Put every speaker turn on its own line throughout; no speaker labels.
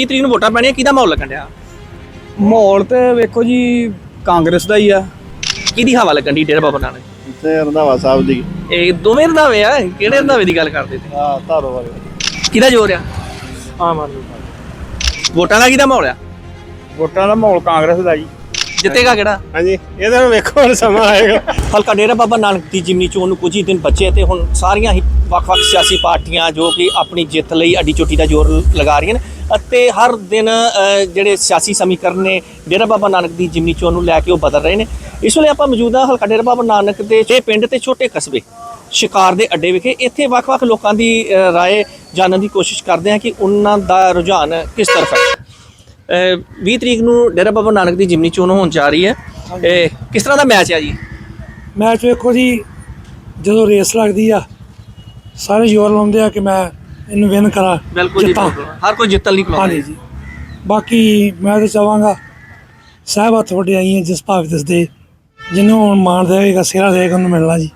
30 ਤਰੀਕ ਨੂੰ ਵੋਟਾਂ ਪੈਣੀਆਂ ਕਿਹਦਾ ਮਾਹੌਲ ਲੱਗਣ ਡਿਆ?
ਮਾਹੌਲ ਤੇ ਵੇਖੋ ਜੀ ਕਾਂਗਰਸ ਦਾ ਹੀ ਆ।
ਕਿਹਦੀ ਹਵਾ ਲੱਗਣ ਦੀ ਡੇਰਾ ਬਾਬਾ ਨਾਨਕ?
ਤੇ ਰੰਧਾਵਾ ਸਾਹਿਬ ਦੀ।
ਇਹ ਦੋਵੇਂ ਰੰਧਾਵੇ ਆ? ਕਿਹੜੇ ਰੰਧਾਵੇ ਦੀ ਗੱਲ ਕਰਦੇ ਤੇ
ਹਾਂ ਧਾਰੋ ਵਾਲੇ।
ਕਿਹਦਾ ਜ਼ੋਰ ਆ?
ਆਮ ਆਦਮੀ ਪਾਰਟੀ।
ਵੋਟਾਂ ਦਾ ਕਿਹਦਾ ਮਾਹੌਲ ਆ?
ਵੋਟਾਂ ਦਾ ਮਾਹੌਲ ਕਾਂਗਰਸ ਦਾ ਜੀ।
ਜਿੱਤੇਗਾ ਕਿਹੜਾ?
ਹਾਂਜੀ ਇਹਦਾ ਵੇਖੋ ਹੁਣ ਸਮਾਂ ਆਏਗਾ।
ਹਲਕਾ ਡੇਰਾ ਬਾਬਾ ਨਾਨਕ ਦੀ ਜਿਮਨੀ ਚੋਣ ਨੂੰ ਕੁਝ ਹੀ ਦਿਨ ਬਚੇ ਤੇ ਹੁਣ ਸਾਰੀਆਂ ਹੀ ਵੱਖ-ਵੱਖ ਸਿਆਸੀ ਪਾਰਟੀਆਂ ਜੋ ਕਿ ਆਪਣੀ ਜਿੱਤ ਲਈ ਅੱਡੀ ਚੋਟੀ ਦਾ ਜ਼ੋਰ ਲਗਾ ਰਹੀਆਂ ਨੇ ਅਤੇ ਹਰ ਦਿਨ ਜਿਹੜੇ ਸਿਆਸੀ ਸਮੀਕਰਨ ਨੇ ਡੇਰਾ ਬਾਬਾ ਨਾਨਕ ਦੀ ਜਿਮਨੀ ਚੋਣ ਨੂੰ ਲੈ ਕੇ ਉਹ ਬਦਲ ਰਹੇ ਨੇ। ਇਸ ਵੇਲੇ ਆਪਾਂ ਮੌਜੂਦਾ ਹਲਕਾ ਡੇਰਾ ਬਾਬਾ ਨਾਨਕ ਦੇ ਛੇ ਪਿੰਡ ਤੇ ਛੋਟੇ ਕਸਬੇ ਸ਼ਿਕਾਰ ਦੇ ਅੱਡੇ ਵਿਖੇ। ਇੱਥੇ ਵੱਖ-ਵੱਖ ਲੋਕਾਂ ਦੀ ਰਾਏ ਜਾਣਨ ਦੀ ਕੋਸ਼ਿਸ਼ ਕਰਦੇ ਹਾਂ ਕਿ ਉਹਨਾਂ ਦਾ ਰੁਝਾਨ ਕਿਸ ਤਰਫ ਹੈ। ਅ, 20 ਤਰੀਕ ਨੂੰ ਡੇਰਾ ਬਾਬਾ ਨਾਨਕ ਦੀ ਜਿਮਨੀ ਚੋਣ ਹੋਣ ਜਾ ਰਹੀ ਹੈ। ਇਹ ਕਿਸ ਤਰ੍ਹਾਂ ਦਾ ਮੈਚ ਹੈ ਜੀ?
ਮੈਚ ਵੇਖੋ ਜੀ ਜਦੋਂ ਰੇਸ ਲੱਗਦੀ ਆ ਸਾਰੇ ਜ਼ੋਰ ਲਾਉਂਦੇ ਆ ਕਿ ਮੈਂ ਇਹਨੂੰ ਵਿਨ ਕਰਾਂ।
ਬਿਲਕੁਲ ਜੀ
ਜਿੱਤਾਂ।
ਬਿਲਕੁਲ। ਹਰ ਕੋਈ ਜਿੱਤਣ ਲਈ ਖਲੋਤਾ।
ਹਾਂਜੀ ਜੀ। ਬਾਕੀ ਮੈਂ ਤਾਂ ਚਾਹਾਂਗਾ ਸਾਹਿਬ ਹੱਥ ਵੱਡੇ ਆਈਆਂ ਜਿਸ ਭਾਵ ਦਿਸਦੇ। ਜਿਹਨੂੰ ਹੁਣ ਮਾਣ ਦੇਵੇਗਾ ਸਿਹਰਾ ਦੇਵੇਗਾ ਉਹਨੂੰ ਮਿਲਣਾ ਜੀ।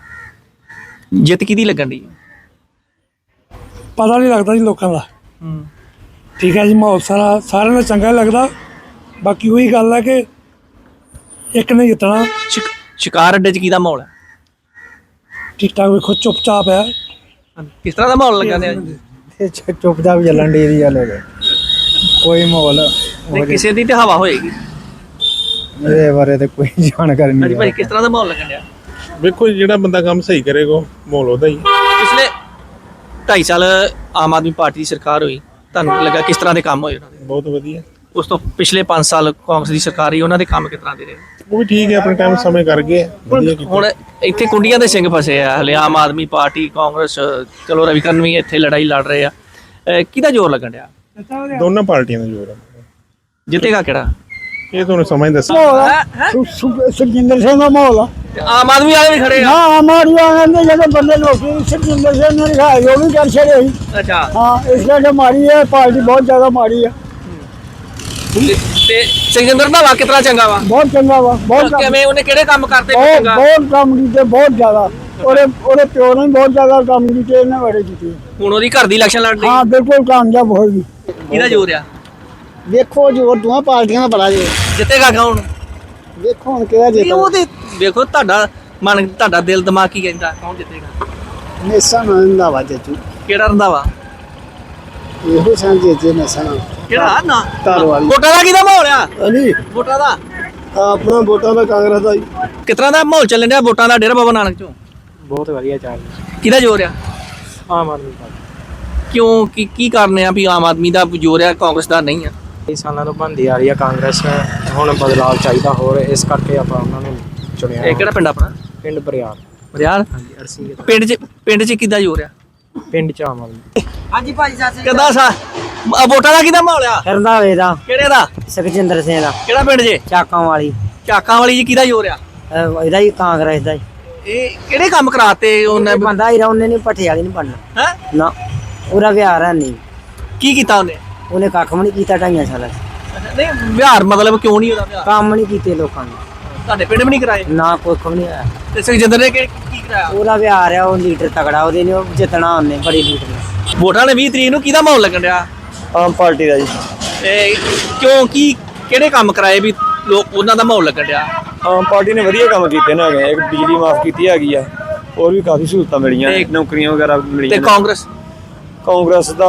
ਜਿੱਤ ਕਿਹਦੀ ਲੱਗਣ ਦੀ
ਪਤਾ ਨਹੀਂ ਲੱਗਦਾ ਜੀ ਲੋਕਾਂ ਦਾ।
ਹੂੰ।
ਠੀਕ ਹੈ ਜੀ ਮਾਹੌਲ ਸਾਰਾ ਸਾਰਿਆਂ ਦਾ ਚੰਗਾ ਹੀ ਲੱਗਦਾ। ਬਾਕੀ ਉਹੀ ਗੱਲ ਹੈ ਕਿ ਇੱਕ ਨੇ ਜਿੱਤਣਾ।
ਸ਼ਿਕਾਰ ਅੱਡੇ 'ਚ ਕਿਹਦਾ ਮਾਹੌਲ ਹੈ?
ਠੀਕ ਠਾਕ ਵੇਖੋ ਚੁੱਪਚਾਪ ਹੈ।
ਕਿਸ ਤਰ੍ਹਾਂ ਦਾ ਮਾਹੌਲ ਲੱਗਾ ਨੇ ਅੱਜ
ਤੇ ਚੁੱਪਚਾਪ ਚੱਲਣ ਦੀ ਇਹਦੀ ਗੱਲ ਹੈ ਕੋਈ ਮਾਹੌਲ
ਨਹੀਂ ਕਿਸੇ ਦੀ ਤੇ ਹਵਾ ਹੋਏਗੀ।
ਇਹਦੇ ਬਾਰੇ ਤੇ ਕੋਈ ਜਾਣਕਾਰੀ
ਹਾਂਜੀ ਭਾਈ ਕਿਸ ਤਰ੍ਹਾਂ ਦਾ ਮਾਹੌਲ ਲੱਗਣ ਡਿਆ?
ਵੇਖੋ ਜੀ, ਜਿਹੜਾ ਬੰਦਾ ਕੰਮ ਸਹੀ ਕਰੇਗਾ ਮਾਹੌਲ ਉਹਦਾ ਹੀ
ਪਿਛਲੇ 2.5 ਸਾਲ ਆਮ ਆਦਮੀ ਪਾਰਟੀ ਦੀ ਸਰਕਾਰ ਹੋਈ ਤੁਹਾਨੂੰ ਕੀ ਲੱਗਾ ਕਿਸ ਤਰ੍ਹਾਂ ਦੇ ਕੰਮ ਹੋਏ ਉਹਨਾਂ ਦੇ?
ਬਹੁਤ ਵਧੀਆ।
ਉਸ ਤੋਂ ਪਿਛਲੇ 5 ਸਾਲ ਕਾਂਗਰਸ ਦੀ ਸਰਕਾਰ ਰਹੀ ਉਹਨਾਂ ਦੇ ਕੰਮ ਕਿਸ ਤਰ੍ਹਾਂ ਦੇ ਰਹੇ?
ਉਹ ਵੀ ਠੀਕ ਹੈ ਆਪਣੇ ਟਾਈਮ ਸਮੇਂ ਕਰ ਗਏ ਵਧੀਆ ਕੀਤਾ।
ਹੁਣ ਇੱਥੇ ਕੁੰਡੀਆਂ ਦੇ ਸਿੰਘ ਫਸੇ ਆ ਹਲੇ ਆਮ ਆਦਮੀ ਪਾਰਟੀ ਕਾਂਗਰਸ ਚਲੋ ਰਵੀਕਰਨ ਵੀ ਇੱਥੇ ਲੜਾਈ ਲੜ ਰਹੇ ਆ। ਅਹ ਕਿਹਦਾ ਜ਼ੋਰ ਲੱਗਣ ਡਿਆ?
ਦੋਨਾਂ ਪਾਰਟੀਆਂ ਦਾ ਜ਼ੋਰ ਹੈ।
ਜਿੱਤੇਗਾ ਕਿਹੜਾ?
ਇਹ ਤੁਹਾਨੂੰ ਸਮਝ ਦੱਸਾਂ
ਸੁਖਜਿੰਦਰ ਸਿੰਘ ਦਾ ਮਾਹੌਲ ਆ।
ਆਮ ਆਦਮੀ ਵਾਲੇ ਵੀ ਖੜੇ ਆ।
ਹਾਂ ਮਾੜੀ ਆਂਦੇ ਜਿਹੜੇ ਬੰਦੇ ਲੋਕੀ ਸੁਖਜਿੰਦਰ ਸਿੰਘ ਨੇ ਲਿਖਾਇਆ ਉਹ ਵੀ ਕਰ ਛੜੇ ਸੀ।
ਅੱਛਾ।
ਹਾਂ ਇਸ ਕਰਕੇ ਮਾੜੀ ਹੈ ਪਾਰਟੀ ਬਹੁਤ ਜ਼ਿਆਦਾ ਮਾੜੀ ਹੈ।
ਤੇ- ਤੇ ਸਿੰਗਿੰਦਰ ਦਾ ਵਾ ਕਿਤਨਾ ਚੰਗਾ ਵਾ?
ਬਹੁਤ ਚੰਗਾ ਵਾ ਬਹੁਤ ਕੰਮ-
ਕਿਵੇਂ ਉਹਨੇ ਕਿਹੜੇ ਕੰਮ ਕਰਤੇ
ਬਹੁਤ
ਚੰਗਾ?
ਬਹੁਤ ਕੰਮ ਕੀਤੇ ਬਹੁਤ ਜ਼ਿਆਦਾ। ਉਹਦੇ ਉਹਦੇ ਪਿਓ ਨੇ ਬਹੁਤ ਜ਼ਿਆਦਾ ਕੰਮ ਕੀਤੇ ਇਹਨੇ ਬੜੇ ਕੀਤੇ।
ਹੁਣ ਉਹਦੀ ਘਰ ਦੀ ਇਲੈਕਸ਼ਨ ਲੜ ਰਹੀ
ਹਾਂ ਬਿਲਕੁਲ ਕਾਮਯਾਬ ਹੋਏਗੀ
ਕਿਹਦਾ ਜ਼ੋਰ ਆ?
ਵੇਖੋ ਜੋਰ ਦੋਹਾਂ ਪਾਰਟੀਆਂ ਦਾ ਬੜਾ ਜੇ
ਜਿੱਤੇਗਾ ਕੌਣ?
ਵੇਖੋ ਹੁਣ ਕਿਹਦਾ
ਨਹੀਂ ਉਹ ਤੇ ਵੇਖੋ ਤੁਹਾਡਾ ਮਨ ਤੁਹਾਡਾ ਦਿਲ ਦਿਮਾਗ ਕੀ ਕਹਿੰਦਾ? ਕੌਣ ਜਿੱਤੇਗਾ?
ਨੇਸਾ ਨੰਦਾ ਵਾ ਜੱਜੂ
ਕਿਹੜਾ ਰੰਦਾਵਾ
ਇਹੋ ਸਾਂ ਜੇ ਨੇਸਾ
ਕਿਹੜਾ? ਨਾ।
ਧਾਰ ਵਾਲੀ।
ਵੋਟਾਂ ਦਾ ਕਿਹਦਾ ਮਾਹੌਲ ਆ?
ਅਲੀ
ਵੋਟਾਂ ਦਾ?
ਆਪਣਾ ਵੋਟਾਂ ਦਾ ਕਾਂਗਰਸ ਦਾ
ਕਿਤਨਾ ਦਾ ਮਾਹੌਲ ਚੱਲਣ ਡਿਆ ਵੋਟਾਂ ਦਾ ਡੇਰਾ ਬਾਬਾ ਨਾਨਕ ਚੋਂ?
ਬਹੁਤ ਵਧੀਆ ਚੱਲ
ਕਿਹਦਾ ਜ਼ੋਰ ਆ?
ਆਮ ਆਦਮੀ ਪਾਰਟੀ।
ਕਿਉਂ? ਕੀ ਕੀ ਕਰਨੇ ਆ ਵੀ ਆਮ ਆਦਮੀ ਦਾ ਜ਼ੋਰ ਆ ਕਾਂਗਰਸ ਦਾ ਨਹੀਂ ਆ?
ਕਈ ਸਾਲਾਂ ਤੋਂ ਬੰਦੀ ਆ ਰਹੀ ਹੈ ਕਾਂਗਰਸ ਹੁਣ ਬਦਲਾਅ ਚਾਹੀਦਾ ਹੋਰ ਇਸ ਕਰਕੇ ਆਪਾਂ ਉਹਨਾਂ ਨੂੰ ਚੁਣਿਆ।
ਇਹ ਕਿਹੜਾ ਪਿੰਡ ਆਪਣਾ?
ਪਿੰਡ ਬਰਿਆਰ।
ਰਿਆਲ
ਹਾਂਜੀ ਅਰਸੀ
ਪਿੰਡ 'ਚ ਪਿੰਡ 'ਚ ਕਿੱਦਾਂ ਜ਼ੋਰ ਆ?
ਪਿੰਡ ਚ ਆਮ ਆਦਮੀ।
ਕਿੱਦਾਂ ਸਾ ਆ ਵੋਟਾਂ ਦਾ ਕਿਹਦਾ ਮਾਹੌਲ ਆ
ਰੰਧਾਵੇ ਦਾ।
ਕਿਹੜੇ ਦਾ?
ਸੁਖਜਿੰਦਰ ਸਿੰਘ ਦਾ।
ਕਿਹੜਾ ਪਿੰਡ ਜੇ?
ਚਾਕਾਂ ਵਾਲੀ।
ਚਾਕਾਂ ਵਾਲੀ ਜੀ ਕਿਹਦਾ ਜ਼ੋਰ ਆ?
ਅਹ ਇਹਦਾ ਹੀ ਕਾਂਗਰਸ ਦਾ ਹੀ।
ਇਹ ਕਿਹੜੇ ਕੰਮ ਕਰਾਤੇ ਉਹਨੇ?
ਬੰਦਾ ਹੀ ਉਹਨੇ ਨਹੀਂ ਪੱਠੇ ਵਾਲੀ ਨਹੀਂ ਬਣਨਾ।
ਹੈ?
ਨਾ ਉਹਦਾ ਵਿਹਾਰ ਹੈ ਨਹੀਂ।
ਕੀ ਕੀਤਾ ਉਹਨੇ?
ਉਹਨੇ ਕੱਖ ਵੀ ਨਹੀਂ ਕੀਤਾ ਢਾਈਆਂ ਸਾਲਾਂ 'ਚ।
ਨਹੀਂ ਵਿਹਾਰ ਮਤਲਬ ਕਿਉਂ ਨਹੀਂ ਉਹਦਾ ਵਿਹਾਰ?
ਕੰਮ ਨਹੀਂ ਕੀਤੇ ਲੋਕਾਂ ਨੇ।
ਤੁਹਾਡੇ ਪਿੰਡ ਵੀ ਨਹੀਂ ਕਰਾਏ?
ਨਾ ਕੁੱਖ ਵੀ ਨਹੀਂ ਆਇਆ
ਤੇ ਸੁਖਜਿੰਦਰ ਨੇ ਕੀ ਕੀ ਕਰਾਇਆ?
ਉਹਦਾ ਵਿਹਾਰ ਹੈ ਉਹ ਲੀਡਰ ਤਗੜਾ ਉਹਦੇ ਨੇ ਉਹ ਜਿੱਤਣਾ ਉਹਨੇ ਬੜੀ ਲੀਡਰ ਨੇ।
ਵੋਟਾਂ ਨੇ 20 ਤਰੀਕ ਨੂੰ ਕਿਹਦਾ ਮਾਹੌਲ ਲੱਗਣ ਡਿਆ?
ਆਮ ਪਾਰਟੀ ਦਾ ਜੀ।
ਤੇ ਕਿਉਂ ਕੀ ਕਿਹੜੇ ਕੰਮ ਕਰਾਏ ਵੀ ਲੋਕ ਉਹਨਾਂ ਦਾ ਮਾਹੌਲ ਲੱਗਣ ਡਿਆ?
ਆਮ ਪਾਰਟੀ ਨੇ ਵਧੀਆ ਕੰਮ ਕੀਤੇ ਨੇ ਹੈਗੇ ਇੱਕ ਬਿਜਲੀ ਮਾਫ ਕੀਤੀ ਹੈਗੀ ਆ ਹੋਰ ਵੀ ਕਾਫੀ ਸਹੂਲਤਾਂ ਮਿਲੀਆਂ ਨੇ,
ਤੇ-
ਨੌਕਰੀਆਂ ਵਗੈਰਾ
ਤੇ
ਮਿਲੀਆਂ ਨੇ।
ਕਾਂਗਰਸ?
ਕਾਂਗਰਸ ਦਾ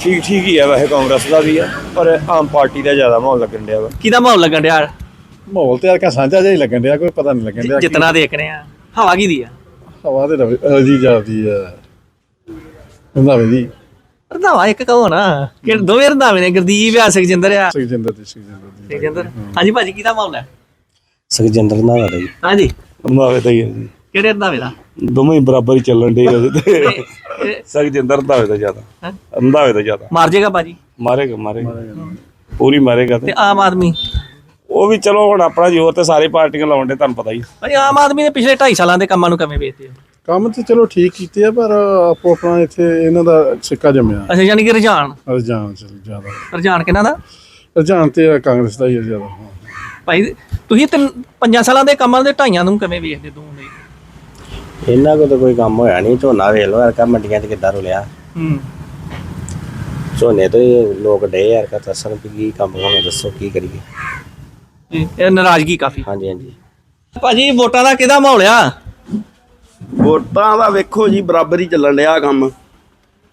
ਠੀਕ ਠੀਕ ਹੀ ਹੈ ਵੈਸੇ ਕਾਂਗਰਸ ਦਾ ਵੀ ਆ ਪਰ ਆਮ ਪਾਰਟੀ ਦਾ ਜ਼ਿਆਦਾ ਮਾਹੌਲ ਲੱਗਣ ਡਿਆ ਵਾ।
ਕਿਹਦਾ ਮਾਹੌਲ ਲੱਗਣ ਡਿਆ?
ਮਾਹੌਲ ਤੇ ਯਾਰ ਸਾਂਝਾ ਜਿਹਾ ਹੀ ਲੱਗਣ ਡਿਆ ਕੋਈ ਪਤਾ ਨਹੀਂ ਲੱਗਣ ਡਿਆ
ਜਿਤਨਾ ਦੇਖਣੇ ਆ। ਹਵਾ ਕਿਹਦੀ ਆ?
ਹਵਾ ਤੇ ਰਵੀ ਜੀ ਜਾਂਦੀ ਹੈ ਰੰਧਾਵੇ ਦੀ।
ਰੰਧਾਵਾ ਇੱਕ ਕਹੋ ਨਾ। ਕਿ ਦੋਵੇਂ ਰੰਧਾਵੇ ਨੇ ਗੁਰਦੀਪ ਆ ਸੁਖਜਿੰਦਰ ਆ।
ਸੁਖਜਿੰਦਰ ਦੀ ਸੁਖਜਿੰਦਰ ਦੀ
ਸੁਖਜਿੰਦਰ ਹਾਂਜੀ ਭਾਜੀ ਕਿਹਦਾ ਮਾਹੌਲ ਹੈ?
ਸੁਖਜਿੰਦਰ ਨਾਵਾ ਦਾ ਜੀ।
ਹਾਂਜੀ।
ਰੰਧਾਵੇ ਦਾ ਹੀ ਹੈ ਜੀ।
ਕਿਹੜੇ ਰੰਧਾਵੇ ਦਾ?
ਦੋਵੇਂ ਹੀ ਬਰਾਬਰ ਹੀ ਚੱਲਣ ਦੇ ਉਹਦੇ ਤੇ।
ਇਹ
ਸੁਖਜਿੰਦਰ ਰੰਧਾਵੇ ਦਾ ਜ਼ਿਆਦਾ।
ਹੈਂ?
ਰੰਧਾਵੇ ਦਾ ਜ਼ਿਆਦਾ।
ਮਾਰ ਜੇਗਾ ਭਾਜੀ?
ਮਾਰੇਗਾ ਮਾਰੇਗਾ। ਪੂਰੀ ਮਾਰੇਗਾ
ਤੇ।
ਤੇ
ਆਮ ਆਦਮੀ?
ਉਹ ਵੀ ਚਲੋ ਹੁਣ ਆਪਣਾ ਜ਼ੋਰ ਤੇ ਸਾਰੇ ਪਾਰਟੀਆਂ ਲਾਉਣ ਦੇ ਤੁਹਾਨੂੰ ਪਤਾ ਹੀ
ਭਾਜੀ ਆਮ ਆਦਮੀ ਨੇ ਪਿਛਲੇ 2.5 ਸਾਲਾਂ ਦੇ ਕੰਮਾਂ ਨੂੰ ਕਿਵੇਂ ਵੇਚਦੇ ਹੋ?
ਕੰਮ ਤੇ ਚਲੋ ਠੀਕ ਕੀਤੇ ਆ ਪਰ ਆਪੋ ਆਪਣਾ ਇੱਥੇ ਇਹਨਾਂ ਦਾ ਸਿੱਕਾ ਜੰਮਿਆ।
ਅੱਛਾ ਯਾਨੀ ਕਿ ਰੁਝਾਨ?
ਰੁਝਾਨ ਚ ਜ਼ਿਆਦਾ।
ਰੁਝਾਨ ਕਿਹਨਾਂ ਦਾ?
ਰੁਝਾਨ ਤੇ ਕਾਂਗਰਸ ਦਾ ਹੀ ਜ਼ਿਆਦਾ ਹਾਂ।
ਭਾਈ ਤੁਸੀਂ ਤਿੰਨ ਪੰਜਾਂ ਸਾਲਾਂ ਦੇ ਕੰਮਾਂ ਦੇ ਢਾਈਆਂ ਨੂੰ ਕਿਵੇਂ ਵੇਖਦੇ ਦੋਵੇਂ?
ਇਹਨਾਂ ਕੋਲ ਤਾਂ ਕੋਈ ਕੰਮ ਹੋਇਆ ਨਹੀਂ ਝੋਨਾ ਵੇਖ ਲੋ ਅਰਕਾ ਮੰਡੀਆਂ 'ਚ ਕਿੱਦਾਂ ਰੁਲਿਆ।
ਹੂੰ।
ਝੋਨੇ ਤੋਂ ਹੀ ਲੋਕ ਡੇ ਯਾਰ ਕਾ ਦੱਸਣ ਵੀ ਕੀ ਕੰਮ ਹੋਣਾ ਦੱਸੋ ਕੀ ਕਰੀਏ।
ਇਹ ਨਾਰਾਜ਼ਗੀ ਕਾਫੀ।
ਹਾਂਜੀ ਹਾਂਜੀ।
ਭਾਜੀ ਵੋਟਾਂ ਦਾ ਕਿਹਦਾ ਮਾਹੌਲ ਆ?
ਵੋਟਾਂ ਦਾ ਵੇਖੋ ਜੀ ਬਰਾਬਰ ਚੱਲਣ ਡਿਆ ਕੰਮ।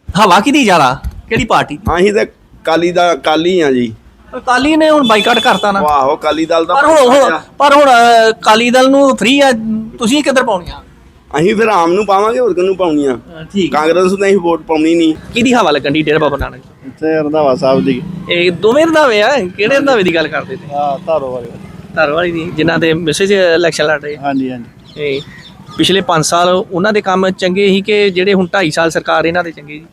ਹਵਾ ਕਿਹਦੀ ਜ਼ਿਆਦਾ ਕਿਹੜੀ ਪਾਰਟੀ?
ਅਸੀਂ ਤੇ ਕਾਲੀ ਦਾ ਕਾਲੀ ਆ ਜੀ।
ਕਾਲੀ ਨੇ ਹੁਣ ਬਾਈਕਾਟ ਕਰਤਾ ਨਾ।
ਵਾਹੋ ਕਾਲੀ ਦਲ ਦਾ
ਪਰ ਹੁਣ ਹੁਣ ਪਰ ਹੁਣ ਅ, ਅਕਾਲੀ ਦਲ ਨੂੰ ਫ੍ਰੀ ਆ ਤੁਸੀਂ ਕਿੱਧਰ ਪਾਉਣੀਆਂ
ਅਸੀਂ ਫਿਰ ਆਮ ਨੂੰ ਪਾਵਾਂਗੇ ਹੋਰ ਕਿਹਨੂੰ ਪਾਉਣੀਆਂ
ਠੀਕ
ਕਾਂਗਰਸ ਨੂੰ ਤਾਂ ਅਸੀਂ ਵੋਟ ਪਾਉਣੀ ਨਹੀਂ।
ਕਿਹਦੀ ਹਵਾ ਲੱਗਣ ਦੀ ਡੇਰਾ ਬਾਬਾ ਨਾਨਕ
ਇੱਥੇ ਰੰਧਾਵਾ ਸਾਹਿਬ ਦੀ।
ਇਹ ਦੋਵੇਂ ਰੰਧਾਵੇ ਆ ਕਿਹੜੇ ਰੰਧਾਵੇ ਦੀ ਗੱਲ ਕਰਦੇ ਤੇ?
ਹਾਂ ਧਾਰੋ ਵਾਲੇ।
ਧਰ ਵਾਲੀ ਦੀ ਜਿਨ੍ਹਾਂ ਦੇ ਮੈਸੇਜ ਇਲੈਕਸ਼ਨ ਲੜ ਰਹੇ।
ਹਾਂਜੀ ਹਾਂਜੀ।
ਇਹ ਪਿਛਲੇ 5 ਸਾਲ ਉਹਨਾਂ ਦੇ ਕੰਮ ਚੰਗੇ ਸੀ ਕਿ ਜਿਹੜੇ ਹੁਣ 2.5 ਸਾਲ ਸਰਕਾਰ ਇਹਨਾਂ ਦੇ ਚੰਗੇ ਜੀ?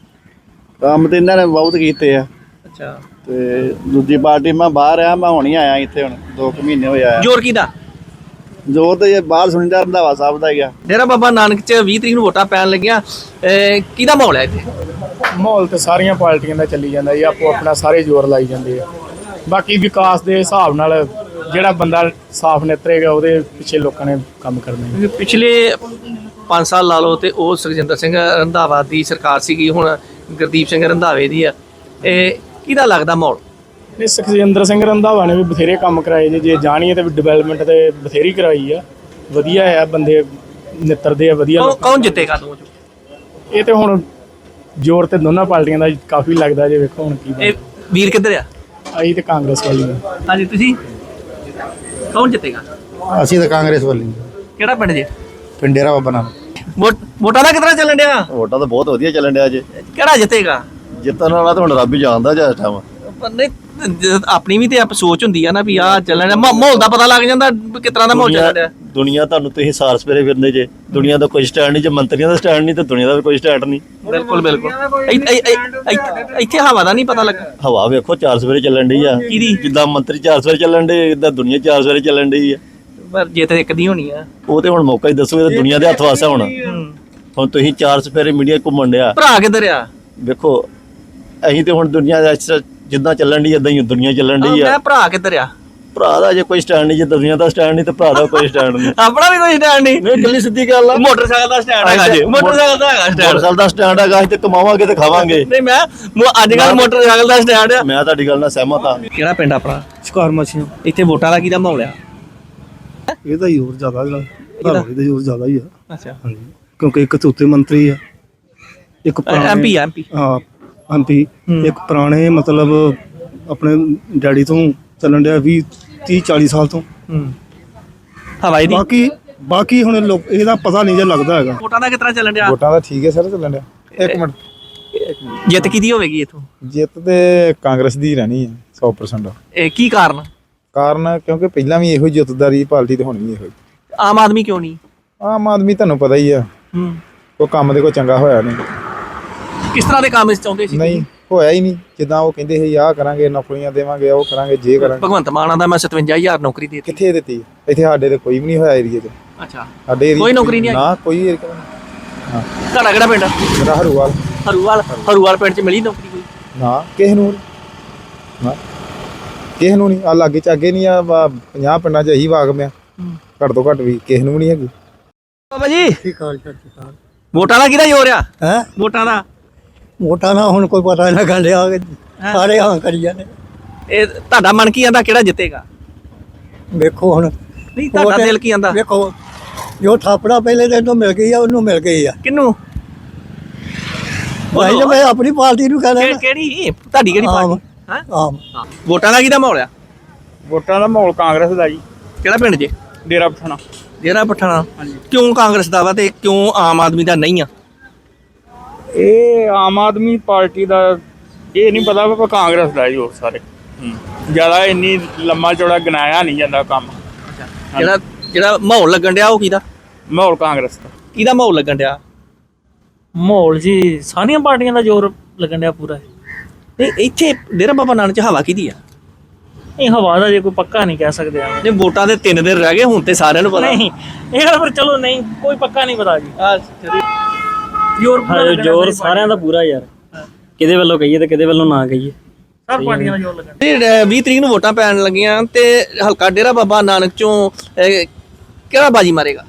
ਕੰਮ ਤੇ ਇਹਨਾਂ ਨੇ ਬਹੁਤ ਕੀਤੇ ਆ।
ਅੱਛਾ।
ਤੇ ਦੂਜੀ ਪਾਰਟੀ ਮੈਂ ਬਾਹਰ ਆ ਮੈਂ ਹੁਣ ਹੀ ਆਇਆ ਇੱਥੇ ਹੁਣ 2 ਮਹੀਨੇ ਹੋਏ ਆ
ਜੋਰ ਕਿਹਦਾ?
ਜੋਰ ਤੇ ਇਹ ਬਾਹਰ ਸੁਣੀਦਾ ਰੰਧਾਵਾ ਸਾਹਿਬ ਦਾ ਹੀ ਆ।
ਡੇਰਾ ਬਾਬਾ ਨਾਨਕ ਚ 20 ਤਰੀਕ ਨੂੰ ਵੋਟਾਂ ਪੈਣ ਲੱਗੀਆਂ। ਕਿਹਦਾ ਮਾਹੌਲ ਹੈ ਇੱਥੇ?
ਮਾਹੌਲ ਤੇ ਸਾਰੀਆਂ ਪਾਰਟੀਆਂ ਦਾ ਚੱਲੀ ਜਾਂਦਾ ਜੀ ਆਪੋ ਆਪਣਾ ਸਾਰੇ ਜ਼ੋਰ ਲਾਈ ਜਾਂਦੇ ਆ। ਬਾਕੀ ਵਿਕਾਸ ਦੇ ਹਿਸਾਬ ਨਾਲ ਜਿਹੜਾ ਬੰਦਾ ਸਾਫ਼ ਨਿਤਰੇਗਾ ਉਹਦੇ ਪਿੱਛੇ ਲੋਕਾਂ ਨੇ ਕੰਮ ਕਰਨੇ
ਕਿਉਂਕਿ ਪਿਛਲੇ 5 ਸਾਲ ਲਾ ਲਓ ਤੇ ਉਹ ਸੁਖਜਿੰਦਰ ਸਿੰਘ ਰੰਧਾਵਾ ਦੀ ਸਰਕਾਰ ਸੀਗੀ ਹੁਣ ਗੁਰਦੀਪ ਸਿੰਘ ਰੰਧਾਵੇ ਦੀ ਆ। ਇਹ ਕਿਹਦਾ ਲੱਗਦਾ ਮਾਹੌਲ?
ਨੇ ਸੁਖਜਿੰਦਰ ਸਿੰਘ ਰੰਧਾਵਾ ਨੇ ਵੀ ਬਥੇਰੇ ਕੰਮ ਕਰਾਏ ਜੀ ਜੇ ਜਾਣੀਏ ਤੇ ਡਿਵੈਲਪਮੈਂਟ ਤੇ ਬਥੇਰੀ ਕਰਾਈ ਆ। ਵਧੀਆ ਆ ਬੰਦੇ ਨਿਤਰਦੇ ਆ ਵਧੀਆ
ਕੌਣ
ਲੋਕ।
ਕੌਣ ਜਿੱਤੇਗਾ ਦੋ ਚੋਂ?
ਇਹ ਤੇ ਹੁਣ ਜ਼ੋਰ ਤੇ ਦੋਨਾਂ ਪਾਰਟੀਆਂ ਦਾ ਕਾਫੀ ਲੱਗਦਾ ਜੇ ਵੇਖੋ ਹੁਣ ਕੀ
ਇਹ ਵੀਰ ਕਿੱਧਰ ਆ।
ਅਸੀਂ ਤੇ ਕਾਂਗਰਸ ਵਾਲੀ ਆ।
ਹਾਂਜੀ ਤੁਸੀਂ? ਕੌਣ ਜਿੱਤੇਗਾ?
ਅਸੀਂ ਤਾਂ ਕਾਂਗਰਸ ਵਾਲੀ
ਕਿਹੜਾ ਪਿੰਡ ਜੇ?
ਪਿੰਡੇਰਾ ਬਾਬਾ ਨਾਲ
ਵੋਟ- ਵੋਟਾਂ ਦਾ ਕਿਤਨਾ ਚੱਲਣ ਡਿਆ?
ਵੋਟਾਂ ਤਾਂ ਬਹੁਤ ਵਧੀਆ ਚੱਲਣ ਡਿਆ ਜੇ।
ਕਿਹੜਾ ਜਿੱਤੇਗਾ?
ਜਿੱਤਣ ਵਾਲਾ ਤਾਂ ਹੁਣ ਰੱਬ ਹੀ ਜਾਣਦਾ ਜਿਸ ਟਾਈਮ
ਪਰ ਨਹੀਂ ਜ- ਆਪਣੀ ਵੀ ਤੇ ਆਪ ਸੋਚ ਹੁੰਦੀ ਆ ਨਾ ਵੀ ਆ ਚੱਲਣ ਡਿਆ। ਮਾ- ਮਾਹੌਲ ਦਾ ਪਤਾ ਲੱਗ ਜਾਂਦਾ ਵੀ ਕਿਸ ਤਰ੍ਹਾਂ ਦਾ ਮਾਹੌਲ ਡਿਆ।
ਦੁਨੀਆ ਤੁਹਾਨੂੰ ਤੁਸੀਂ ਸਾਰ ਸਵੇਰੇ ਫਿਰਦੇ ਜੇ। ਦੁਨੀਆ ਦਾ ਕੋਈ ਸਟੈਂਡ ਨਹੀਂ ਜੇ ਮੰਤਰੀਆਂ ਦਾ ਸਟੈਂਡ ਨਹੀਂ ਤੇ ਦੁਨੀਆ ਦਾ ਵੀ ਕੋਈ ਸਟੈਂਡ ਨਹੀਂ।
ਬਿਲਕੁਲ ਬਿਲਕੁਲ। ਇ- ਇ- ਇ- ਇ- ਇੱਥੇ ਹਵਾ ਦਾ ਨਹੀਂ ਪਤਾ ਲੱਗਾ।
ਹਵਾ ਵੇਖੋ ਚਾਰ ਸਵੇਰੇ ਚੱਲਣ ਡਈ ਆ।
ਕਿਹਦੀ?
ਜਿੱਦਾਂ ਮੰਤਰੀ ਚਾਰ ਸਵੇਰੇ ਚੱਲਣ ਡੇ ਇਦਾਂ ਦੁਨੀਆ ਚਾਰ ਸਵੇਰੇ ਚੱਲਣ ਡਈ ਆ।
ਪਰ ਜੇ ਤੇ ਇੱਕ ਦੀ ਹੋਣੀ ਆ।
ਉਹ ਤੇ ਹੁਣ ਮੌਕਾ ਹੀ ਦੱਸੋ ਇਹ ਤਾਂ ਦੁਨੀਆ ਦੇ ਹੱਥ ਵਾਸਾ ਹੁਣ। ਹੁਣ ਤੁਸੀਂ ਚਾਰ ਸਵੇਰੇ ਮੀਡੀਆ ਘੁੰਮਣ ਡਿਆ।
ਭਰਾ ਕਿੱਧਰ ਆ?
ਵੇਖੋ ਅਸੀਂ ਤੇ ਹੁਣ ਦੁਨੀਆ ਦਾ ਇਸ ਤਰ੍ਹਾਂ ਜਿੱਦਾਂ ਚੱਲਣ ਡਈ ਇਦਾਂ ਹੀ ਦੁਨੀਆ ਚੱਲਣ ਡਈ ਆ।
ਮੈਂ ਭਰਾ ਕਿੱਧਰ ਆ?
ਭਰਾ ਦਾ ਜੇ ਕੋਈ ਸਟੈਂਡ ਨਹੀਂ ਜੇ ਦੁਨੀਆ ਦਾ ਸਟੈਂਡ ਨਹੀਂ ਤੇ ਭਰਾ ਦਾ ਕੋਈ ਸਟੈਂਡ ਨਹੀਂ।
ਆਪਣਾ ਵੀ ਕੋਈ ਸਟੈਂਡ ਨਹੀਂ।
ਨਹੀਂ ਗੱਲੀ ਸਿੱਧੀ ਗੱਲ ਆ।
ਮੋਟਰਸਾਈਕਲ ਦਾ ਸਟੈਂਡ ਹੈਗਾ ਜੀ। ਮੋਟਰਸਾਈਕਲ ਦਾ ਹੈਗਾ ਸਟੈਂਡ
ਮੋਟਰਸਾਈਕਲ ਦਾ ਸਟੈਂਡ ਹੈਗਾ ਅਸੀਂ ਤੇ ਕਮਾਵਾਂਗੇ ਤੇ ਖਾਵਾਂਗੇ।
ਨਹੀਂ ਮੈਂ ਮੋ- ਅੱਜ ਕੱਲ ਮੋਟਰਸਾਈਕਲ ਦਾ ਸਟੈਂਡ ਆ।
ਮੈਂ ਤੁਹਾਡੀ ਗੱਲ ਨਾਲ ਸਹਿਮਤ ਆ।
ਕਿਹੜਾ ਪਿੰਡ ਆਪਣਾ?
ਸ਼ਿਕਾਰ ਮੱਛੀਆਂ।
ਇੱਥੇ ਵੋਟਾਂ ਦਾ ਕਿਹਦਾ ਮਾਹੌਲ ਆ?
ਇਹ ਤਾਂ ਜ਼ੋਰ ਜ਼ਿਆਦਾ ਜਿਹੜਾ ਧਾਰਵਾੜੀ ਦਾ ਜ਼ੋਰ ਜ਼ਿਆਦਾ ਹੀ ਆ।
ਅੱਛਾ।
ਕਿਉਂਕਿ ਇੱਕ ਚੌਥੇ ਮੰਤਰੀ ਆ। ਇੱਕ
ਐਮਪੀ ਆ ਐਮਪੀ
ਹਾਂ ਐਮਪੀ
ਹੂੰ।
ਇੱਕ ਪੁਰਾਣੇ ਮਤਲਬ ਆਪਣੇ ਡੈਡੀ ਤੋਂ ਚੱਲਣ ਡਿਆ 20 30 40 ਸਾਲ ਤੋਂ।
ਹੂੰ। ਹਵਾਈ ਦੀ?
ਬਾਕੀ ਬਾਕੀ ਹੁਣ ਲੋਕ ਇਹਦਾ ਪਤਾ ਨਹੀਂ ਜੇ ਲੱਗਦਾ ਹੈਗਾ।
ਵੋਟਾਂ ਦਾ ਕਿਤਨਾ ਚੱਲਣ ਡਿਆ?
ਵੋਟਾਂ ਦਾ ਠੀਕ ਹੈ ਸਰ ਚੱਲਣ ਡਿਆ। ਇੱਕ ਮਿੰਟ।
ਜਿੱਤ ਕਿਹਦੀ ਹੋਵੇਗੀ ਇਥੋਂ?
ਜਿੱਤ ਤੇ ਕਾਂਗਰਸ ਦੀ ਰਹਿਣੀ ਹੈ 100%
ਇਹ ਕੀ ਕਾਰਨ?
ਕਾਰਨ ਕਿਉਂਕਿ ਪਹਿਲਾਂ ਵੀ ਇਹੋ ਜਿੱਤਦਾ ਰਹੀ ਪਾਰਟੀ ਤੇ ਹੁਣ ਵੀ ਇਹੋ।
ਆਮ ਆਦਮੀ ਕਿਉਂ ਨਹੀਂ?
ਆਮ ਆਦਮੀ ਤੁਹਾਨੂੰ ਪਤਾ ਹੀ ਆ।
ਹੂੰ।
ਕੋਈ ਕੰਮ ਦੇ ਕੋਈ ਚੰਗਾ ਹੋਇਆ ਨਹੀਂ।
ਕਿਸ ਤਰ੍ਹਾਂ ਦੇ ਕੰਮ ਇਸ ਚਾਹੁੰਦੇ ਸੀ?
ਨਹੀਂ ਹੋਇਆ ਹੀ ਨਹੀਂ। ਜਿੱਦਾਂ ਉਹ ਕਹਿੰਦੇ ਸੀ ਆਹ ਕਰਾਂਗੇ ਨੌਕਰੀਆਂ ਦੇਵਾਂਗੇ ਉਹ ਕਰਾਂਗੇ ਜੇ ਕਰਾਂਗੇ।
ਭਗਵੰਤ ਮਾਨ ਆਂਦਾ ਮੈਂ 57000 ਨੌਕਰੀ ਦੇ ਦਿੱਤੀ।
ਕਿੱਥੇ ਦਿੱਤੀ? ਇੱਥੇ ਸਾਡੇ ਤੇ ਕੋਈ ਵੀ ਨਹੀਂ ਹੋਇਆ ਏਰੀਏ 'ਚ।
ਅੱਛਾ।
ਸਾਡੇ
ਕੋਈ ਨੌਕਰੀ ਨਹੀਂ ਆਈ?
ਨਾ ਕੋਈ ਏਰੀਆ ਨਹੀਂ
ਤੁਹਾਡਾ ਕਿਹੜਾ ਪਿੰਡ?
ਮੇਰਾ ਹਰੂਵਾਲ।
ਹਰੂਵਾਲ। ਹਰੂਵਾਲ। ਪਿੰਡ 'ਚ ਮਿਲੀ ਨੌਕਰੀ ਕੋਈ?
ਨਾ ਕਿਸੇ ਨੂੰ ਨੀ। ਕਿਸੇ ਨੂੰ ਨਹੀਂ ਆ ਲਾਗੇ ਚਾਗੇ ਨਹੀਂ ਆ 50 ਪਿੰਡਾਂ 'ਚ ਇਹੀ ਵਾਗ ਮਿਆ ਘੱਟ ਤੋਂ ਘੱਟ ਵੀ ਕਿਸੇ ਨੂੰ ਵੀ ਨਹੀਂ ਹੈਗੀ।
ਬਾਬਾ ਜੀ।
ਠੀਕ ਆ ਠੀਕ ਆ
ਵੋਟਾਂ ਦਾ ਕਿਹਦਾ ਜ਼ੋਰ ਆ?
ਹੈ?
ਵੋਟਾਂ ਦਾ।
ਵੋਟਾਂ ਦਾ ਹੁਣ ਕੋਈ ਪਤਾ ਨਹੀਂ ਲੱਗਣ ਡਿਆ ਸਾਰੇ ਹਾਂ ਕਰੀ ਜਾਂਦੇ।
ਇਹ ਤੁਹਾਡਾ ਮਨ ਕੀ ਆਂਦਾ ਕਿਹੜਾ ਜਿੱਤੇਗਾ?
ਵੇਖੋ ਹੁਣ।
ਨਹੀਂ ਤੁਹਾਡਾ ਦਿਲ ਕੀ ਆਂਦਾ?
ਵੇਖੋ ਜੋ ਥਾਪੜਾ ਪਹਿਲੇ ਦਿਨ ਤੋਂ ਮਿਲ ਗਈ ਆ ਉਹਨੂੰ ਮਿਲ ਗਈ ਆ।
ਕਿੰਨੂੰ
ਭਾਈ ਤਾਂ ਮੈਂ ਆਪਣੀ ਪਾਰਟੀ ਨੂੰ ਕਹਿੰਦਾ
ਕਿ- ਕਿਹੜੀ? ਤੁਹਾਡੀ ਕਿਹੜੀ ਪਾਰਟੀ? ਹਾਂ?
ਆਮ।
ਵੋਟਾਂ ਦਾ ਕਿਹਦਾ ਮਾਹੌਲ ਆ?
ਵੋਟਾਂ ਦਾ ਮਾਹੌਲ ਕਾਂਗਰਸ ਦਾ ਜੀ।
ਕਿਹੜਾ ਪਿੰਡ ਜੇ?
ਡੇਰਾ ਪਠਾਣਾ।
ਜਿਹੜਾ ਪਠਾਣਾ। ਕਿਉਂ ਕਾਂਗਰਸ ਦਾ ਵਾ ਤੇ ਕਿਉਂ ਆਮ ਆਦਮੀ ਦਾ ਨਹੀਂ ਆ?
ਇਹ ਆਮ ਆਦਮੀ ਪਾਰਟੀ ਦਾ ਇਹ ਨਹੀਂ ਪਤਾ ਪਰ ਕਾਂਗਰਸ ਦਾ ਹੀ ਸਾਰੇ। ਜ਼ਿਆਦਾ ਇੰਨੀ ਲੰਮਾ ਚੌੜਾ ਗਨਾਇਆ ਨਹੀਂ ਜਾਂਦਾ ਕੰਮ।
ਜਿਹੜਾ ਜਿਹੜਾ ਮਾਹੌਲ ਲੱਗਣ ਡਿਆ ਉਹ ਕਿਹਦਾ?
ਮਾਹੌਲ ਕਾਂਗਰਸ ਦਾ।
ਕਿਹਦਾ ਮਾਹੌਲ ਲੱਗਣ ਡਿਆ?
ਮਾਹੌਲ ਜੀ ਸਾਰੀਆਂ ਪਾਰਟੀਆਂ ਦਾ ਜ਼ੋਰ ਲੱਗਣ ਡਿਆ ਪੂਰਾ।
ਨਹੀਂ ਇੱਥੇ ਡੇਰਾ ਬਾਬਾ ਨਾਨਕ ਚ ਹਵਾ ਕਿਹਦੀ ਆ?
ਇਹ ਹਵਾ ਦਾ ਜੇ ਕੋਈ ਪੱਕਾ ਨਹੀਂ ਕਹਿ ਸਕਦੇ ਆ
ਨੇ ਵੋਟਾਂ ਦੇ ਤਿੰਨ ਦਿਨ ਰਹਿ ਗਏ ਹੁਣ ਤੇ ਸਾਰਿਆਂ ਨੂੰ ਪਤਾ।
ਨਹੀਂ ਇਹ ਗੱਲ ਪਰ ਚਲੋ ਨਹੀਂ ਕੋਈ ਪੱਕਾ ਨਹੀਂ ਪਤਾ ਜੀ।
ਆ
ਜ਼ੋਰ ਪੂਰਾ ਲੱਗਣ ਡਿਆ
ਜ਼ੋਰ ਸਾਰਿਆਂ ਦਾ ਪੂਰਾ ਯਾਰ। ਕਿਹਦੇ ਵੱਲੋਂ ਕਹੀਏ ਤੇ ਕਿਹਦੇ ਵੱਲੋਂ ਨਾ ਕਹੀਏ।
ਸਭ ਪਾਰਟੀਆਂ ਦਾ ਜ਼ੋਰ ਲੱਗਣ।
ਇਹ 20 ਤਰੀਕ ਨੂੰ ਵੋਟਾਂ ਪੈਣ ਲੱਗੀਆਂ ਤੇ ਹਲਕਾ ਡੇਰਾ ਬਾਬਾ ਨਾਨਕ ਚੋਂ ਅਹ, ਕਿਹੜਾ ਬਾਜੀ ਮਾਰੇਗਾ?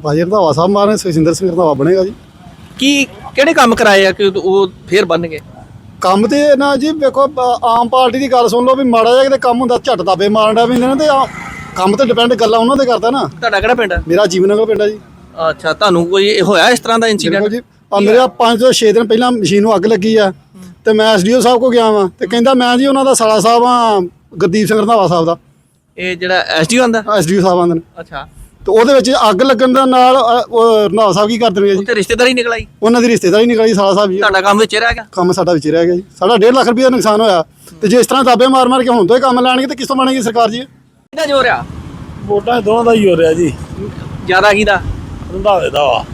ਬਾਜੀ ਰੰਧਾਵਾ ਸਾਹਿਬ ਮਾਰੇ ਸੁਖਜਿੰਦਰ ਸਿੰਘ ਰੰਧਾਵਾ ਬਣੇਗਾ ਜੀ।
ਕੀ ਕਿਹੜੇ ਕੰਮ ਕਰਾਏ ਆ ਕਿ ਉਹ ਫੇਰ ਬਣ ਗਏ
ਕੰਮ ਤੇ ਨਾ ਜੀ ਵੇਖੋ ਬ- ਆਮ ਪਾਰਟੀ ਦੀ ਗੱਲ ਸੁਣ ਲਓ ਵੀ ਮਾੜਾ ਜਿਹਾ ਕਿਤੇ ਕੰਮ ਹੁੰਦਾ ਝਟ ਦਾਬੇ ਮਾਰਨ ਦਾ ਵੀ ਇਹਨਾਂ ਨੇ ਤੇ ਆ- ਕੰਮ ਤੇ ਡਿਪੈਂਡ ਗੱਲਾਂ ਉਹਨਾਂ ਤੇ ਕਰਦਾ ਨਾ।
ਤੁਹਾਡਾ ਕਿਹੜਾ ਪਿੰਡ ਹੈ
ਮੇਰਾ ਜੀਵਨ ਨਗਰ ਪਿੰਡ ਆ ਜੀ।
ਅੱਛਾ ਤੁਹਾਨੂੰ ਕੋਈ ਹੋਇਆ ਇਸ ਤਰ੍ਹਾਂ ਦਾ
ਦੇਖੋ
ਇਨਸੀਡੈਂਟ
ਜੀ ਆ ਮੇਰੇ 5 ਤੋਂ 6 ਦਿਨ ਪਹਿਲਾਂ ਮਸ਼ੀਨ ਨੂੰ ਅੱਗ ਲੱਗੀ ਆ ਤੇ ਮੈਂ ਐਸਡੀਓ ਸਾਹਿਬ ਕੋ ਗਿਆ ਵਾਂ ਤੇ ਕਹਿੰਦਾ ਮੈਂ ਜੀ ਉਹਨਾਂ ਦਾ ਸਾਲਾ ਸਾਹਿਬ ਆ ਗੁਰਦੀਪ ਸਿੰਘ ਰੰਧਾਵਾ ਸਾਹਿਬ ਦਾ।
ਇਹ ਜਿਹੜਾ ਐਸਡੀਓ ਆਂਦਾ?
ਐਸਡੀਓ ਸਾਹਿਬ ਆਂਦੇ ਨੇ।
ਅੱਛਾ।
ਤੇ ਉਹਦੇ ਵਿੱਚ ਅੱਗ ਲੱਗਣ ਦੇ ਨਾਲ ਅ, ਉਹ ਰੰਧਾਵਾ ਸਾਹਿਬ ਕੀ ਕਰਦੇ ਨੇ ਜੀ?
ਉੱਥੇ ਰਿਸ਼ਤੇਦਾਰੀ ਨਿਕਲ ਆਈ?
ਉਹਨਾਂ ਦੀ ਰਿਸ਼ਤੇਦਾਰੀ ਨਿਕਲੀ ਸਾਲਾ ਸਾਹਿਬ ਜੀ।
ਤੁਹਾਡਾ ਕੰਮ ਵਿੱਚ ਰਹਿ ਗਿਆ?
ਕੰਮ ਸਾਡਾ ਵਿੱਚ ਹੀ ਰਹਿ ਗਿਆ ਜੀ। ਸਾਡਾ 1.5 ਲੱਖ ਰੁਪਏ ਦਾ ਨੁਕਸਾਨ ਹੋਇਆ। ਤੇ ਜੇ ਇਸ ਤਰ੍ਹਾਂ ਦਾਬੇ ਮਾਰ ਮਾਰ ਕੇ ਹੁਣ ਤੋਂ ਹੀ ਕੰਮ ਲੈਣਗੇ ਤੇ ਕਿੱਥੋਂ ਬਣੇਗੀ ਸਰਕਾਰ ਜੀ?
ਕਿਹਦਾ ਜੋਰ ਆ?
ਵੋਟਾਂ ਦੋਵਾਂ ਦਾ ਹੀ ਹੋ ਰਿਹਾ ਜੀ।
ਜ਼ਿਆਦਾ ਕਿਹਦਾ?
ਰੰਧਾਵੇ ਦਾ ਵਾ।